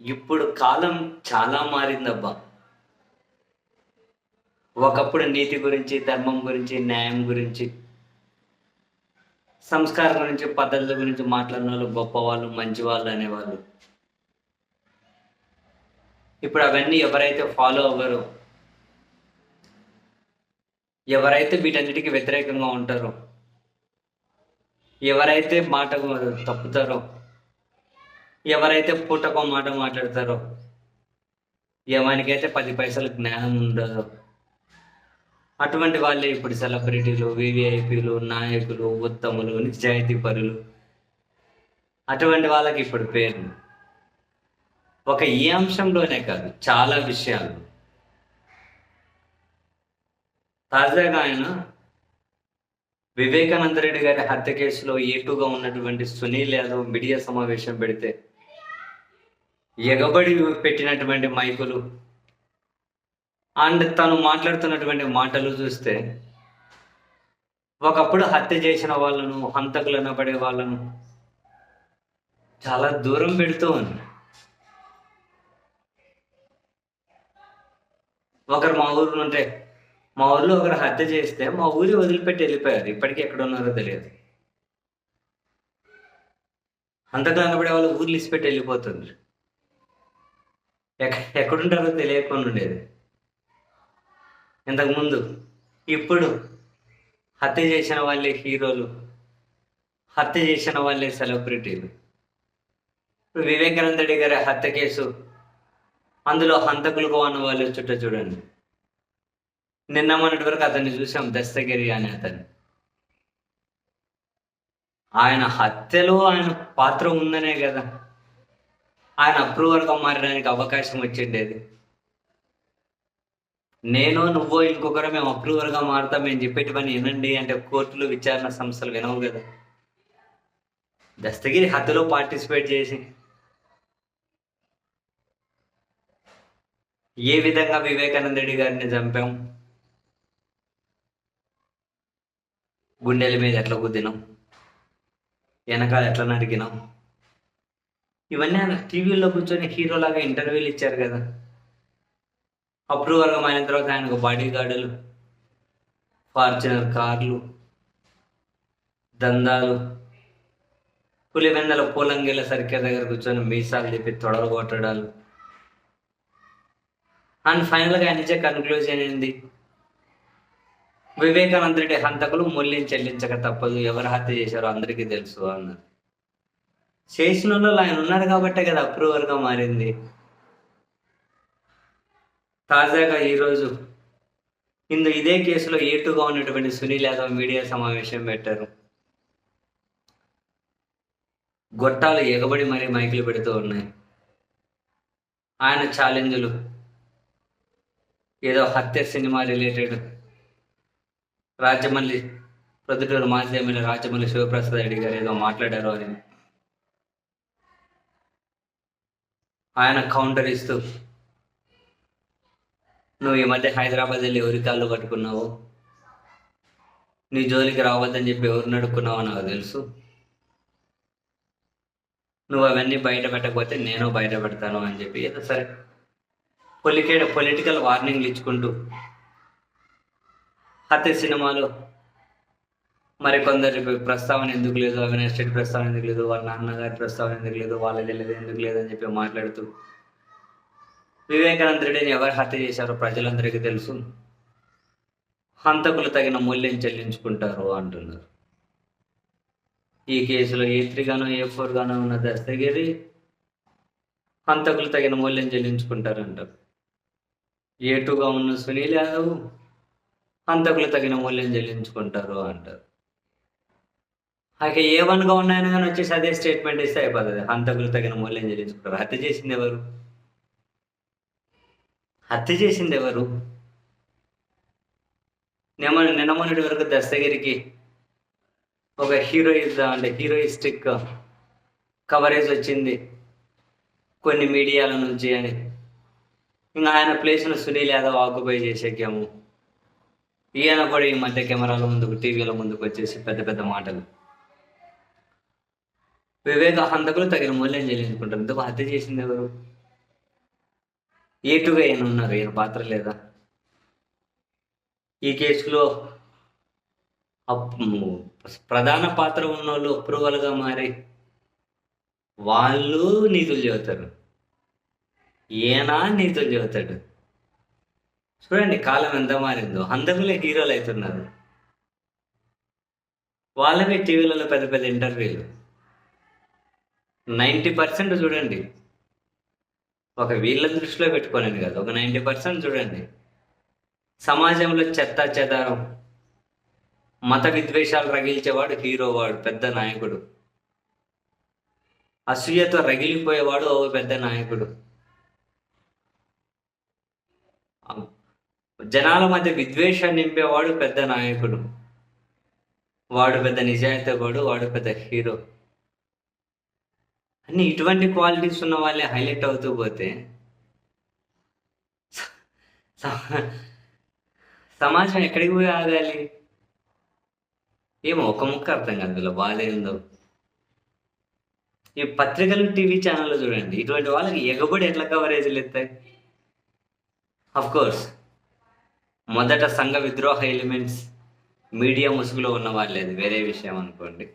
ఇప్పుడు కాలం చాలా మారిందబ్బా. ఒకప్పుడు నీతి గురించి ధర్మం గురించి న్యాయం గురించి సంస్కారం గురించి పద్ధతుల గురించి మాట్లాడిన వాళ్ళు గొప్పవాళ్ళు మంచివాళ్ళు అనేవాళ్ళు. ఇప్పుడు అవన్నీ ఎవరైతే ఫాలో అవ్వరో ఎవరైతే వీటన్నిటికీ వ్యతిరేకంగా ఉంటారో ఎవరైతే మాట తప్పుతారో ఎవరైతే పుట్టకో మాట మాట్లాడతారో ఎవరికైతే పది పైసల జ్ఞానం ఉండదో అటువంటి వాళ్ళే ఇప్పుడు సెలబ్రిటీలు వివిఐపీలు నాయకులు ఉత్తములు నిజాయితీ పరులు. అటువంటి వాళ్ళకి ఇప్పుడు పేరు ఒక ఈ అంశంలోనే కాదు చాలా విషయాలు. తాజాగా ఆయన వివేకానంద రెడ్డి గారి హత్య కేసులో ఏటుగా ఉన్నటువంటి సునీల్ యాదవ్ మీడియా సమావేశం పెడితే ఎగబడి పెట్టినటువంటి మైకులు అండ్ తను మాట్లాడుతున్నటువంటి మాటలు చూస్తే ఒకప్పుడు హత్య చేసిన వాళ్ళను హంతకులు అనబడే వాళ్ళను చాలా దూరం పెడుతూ ఉంది. ఒకరు మా ఊరు ఉంటే మా ఊర్లో ఒకరు హత్య చేస్తే మా ఊరి వదిలిపెట్టి వెళ్ళిపోయారు. ఇప్పటికీ ఎక్కడ ఉన్నారో తెలియదు. హంతకులు అనబడే వాళ్ళు ఊర్లు ఇసిపెట్టి వెళ్ళిపోతుంది ఎక్కడుంటారో తెలియకుండా ఉండేది ఇంతకుముందు ఇప్పుడు హత్య చేసిన వాళ్ళే హీరోలు హత్య చేసిన వాళ్ళే సెలబ్రిటీలు. వివేకానంద రెడ్డి గారి హత్య కేసు అందులో హంతకులుగా ఉన్న వాళ్ళు చుట్టూ చూడండి. నిన్న మొన్నటి వరకు అతన్ని చూసాం దస్తగిరి అనే అతన్ని. ఆయన హత్యలో ఆయన పాత్ర ఉందనే కదా. ఆయన అప్రూవర్గా మారడానికి అవకాశం వచ్చిండేది నేను నువ్వు ఇంకొకరు మేము అప్రూవర్గా మారుతాం మేము చెప్పేటి పని వినండి అంటే కోర్టులు విచారణ సంస్థలు వినవు కదా. దస్తగిరి హద్దులో పార్టిసిపేట్ చేసి ఏ విధంగా వివేకానంద రెడ్డి గారిని చంపాం? గుండెల మీద ఎట్లా గుద్దినాం? వెనకాల ఎట్లా నరికినాం? ఇవన్నీ ఆయన టీవీలో కూర్చొని హీరోలాగా ఇంటర్వ్యూలు ఇచ్చారు కదా. అప్రూవర్గా అయిన తర్వాత ఆయనకు బాడీ గార్డులు ఫార్చునర్ కార్లు దందాలు పులివెందల పూలంగిల సరికే దగ్గర కూర్చొని మీసాలు తిప్పి తొడలు కొట్టడాలు. అండ్ ఫైనల్గా ఆయన ఇచ్చే కన్క్లూజన్ ఏంది? వివేకానంద రెడ్డి హంతకులు మూల్యం చెల్లించక తప్పదు ఎవరు హత్య చేశారో అందరికీ తెలుసు అన్నారు. చేసిన వాళ్ళు ఆయన ఉన్నారు కాబట్టే కదా అప్రూవర్గా మారింది. తాజాగా ఈరోజు ఇందు ఇదే కేసులో ఏటుగా ఉన్నటువంటి సునీల్ యాదవ్ మీడియా సమావేశం పెట్టారు. గొట్టాలు ఎగబడి మరీ మైకులు పెడుతూ ఉన్నాయి. ఆయన ఛాలెంజ్లు ఏదో హత్య సినిమా రిలేటెడ్ రాజమల్లి ప్రొద్దుటూరు మాజీ ఎమ్మెల్యే రాజమల్లి శివప్రసాద్ రెడ్డి గారు ఏదో మాట్లాడారు అని. ఆయన కౌంటర్ ఇస్తూ నువ్వు ఈ మధ్య హైదరాబాద్ వెళ్ళి ఎవరి కాళ్ళు పట్టుకున్నావు? నీ జోలికి రావద్దని చెప్పి ఎవరు నడుక్కున్నావో నాకు తెలుసు. నువ్వు అవన్నీ బయట పెట్టకపోతే నేను బయట పెడతాను అని చెప్పి ఏదో సరే. పొలికేడ పొలిటికల్ వార్నింగ్లు ఇచ్చుకుంటూ హత్య సినిమాలో మరి కొందరి ప్రస్తావన ఎందుకు లేదు? అవినాష్ రెడ్డి ప్రస్తావన ఎందుకు లేదు? వాళ్ళ నాన్నగారి ప్రస్తావన ఎందుకు లేదు? వాళ్ళ తెలియదు ఎందుకు లేదని చెప్పి మాట్లాడుతూ వివేకానంద రెడ్డిని ఎవరు హత్య చేశారో ప్రజలందరికీ తెలుసు. హంతకులు తగిన మూల్యం చెల్లించుకుంటారు అంటున్నారు. ఈ కేసులో ఏ త్రీ గాను ఏ ఫోర్ గానో ఉన్న దస్తగిరి హంతకులు తగిన మూల్యం చెల్లించుకుంటారంటారు. ఏ టూగా ఉన్న సునీల్ యాదవ్ హంతకులు తగిన మూల్యం చెల్లించుకుంటారు అంటారు. అయితే ఏ వన్గా ఉన్నాయని కానీ వచ్చేసి అదే స్టేట్మెంట్ ఇస్తే అయిపోతుంది. హంతకులు తగిన మూల్యం చెల్లించుకుంటారు. హత్య చేసింది ఎవరు? హత్య చేసింది ఎవరు? నిన్న నిన్నమొన్నటి వరకు దస్తగిరికి ఒక హీరోయిజ్ అంటే హీరోయిస్టిక్ కవరేజ్ వచ్చింది కొన్ని మీడియాల నుంచి అని. ఇంకా ఆయన ప్లేస్ను సునీల్ యాదవ్ ఆక్యుపై చేసేకాము ఈయన కూడా ఈ మధ్య కెమెరాల ముందుకు టీవీల ముందుకు వచ్చేసి పెద్ద పెద్ద మాటలు. వివేక హంతకులు తగిన మూల్యం చెల్లించుకుంటారు. ఇందుకు హత్య చేసింది ఎవరు? ఏటుగా ఈయన ఉన్నారు ఈయన పాత్ర లేదా? ఈ కేసులో అప్- ప్రధాన పాత్ర ఉన్న వాళ్ళు అప్రూవల్గా మారి వాళ్ళు నీతులు చెబుతారు. ఈయన నీతులు చెబుతాడు. చూడండి కాలం ఎంత మారిందో. అందరిలో హీరోలు అవుతున్నారు. వాళ్ళవే టీవీలలో పెద్ద పెద్ద ఇంటర్వ్యూలు. నైంటీ పర్సెంట్ చూడండి. ఒక వీళ్ళ దృష్టిలో పెట్టుకోనండి కదా ఒక నైంటీ పర్సెంట్ చూడండి. సమాజంలో చెత్త చెదారం మత విద్వేషాలు రగిల్చేవాడు హీరో వాడు పెద్ద నాయకుడు. అసూయతో రగిలిపోయేవాడు ఓ పెద్ద నాయకుడు. జనాల మధ్య విద్వేషాన్ని నింపేవాడు పెద్ద నాయకుడు. వాడు పెద్ద నిజాయితీ వాడు వాడు పెద్ద హీరో. అన్ని ఇటువంటి క్వాలిటీస్ ఉన్న వాళ్ళే హైలైట్ అవుతూ పోతే సమాజం ఎక్కడికి పోయి ఆగాలి? ఏమో ఒక ముక్క అర్థం కాదు అందులో ఈ పత్రికలు టీవీ ఛానళ్ళు చూడండి. ఇటువంటి వాళ్ళకి ఎగబడి ఎట్లా కవరేజీలు ఎత్తాయి అఫ్ కోర్స్ మొదట సంఘ విద్రోహ ఎలిమెంట్స్ మీడియా ముసుగులో ఉన్న వాళ్ళేది. వేరే విషయం అనుకోండి.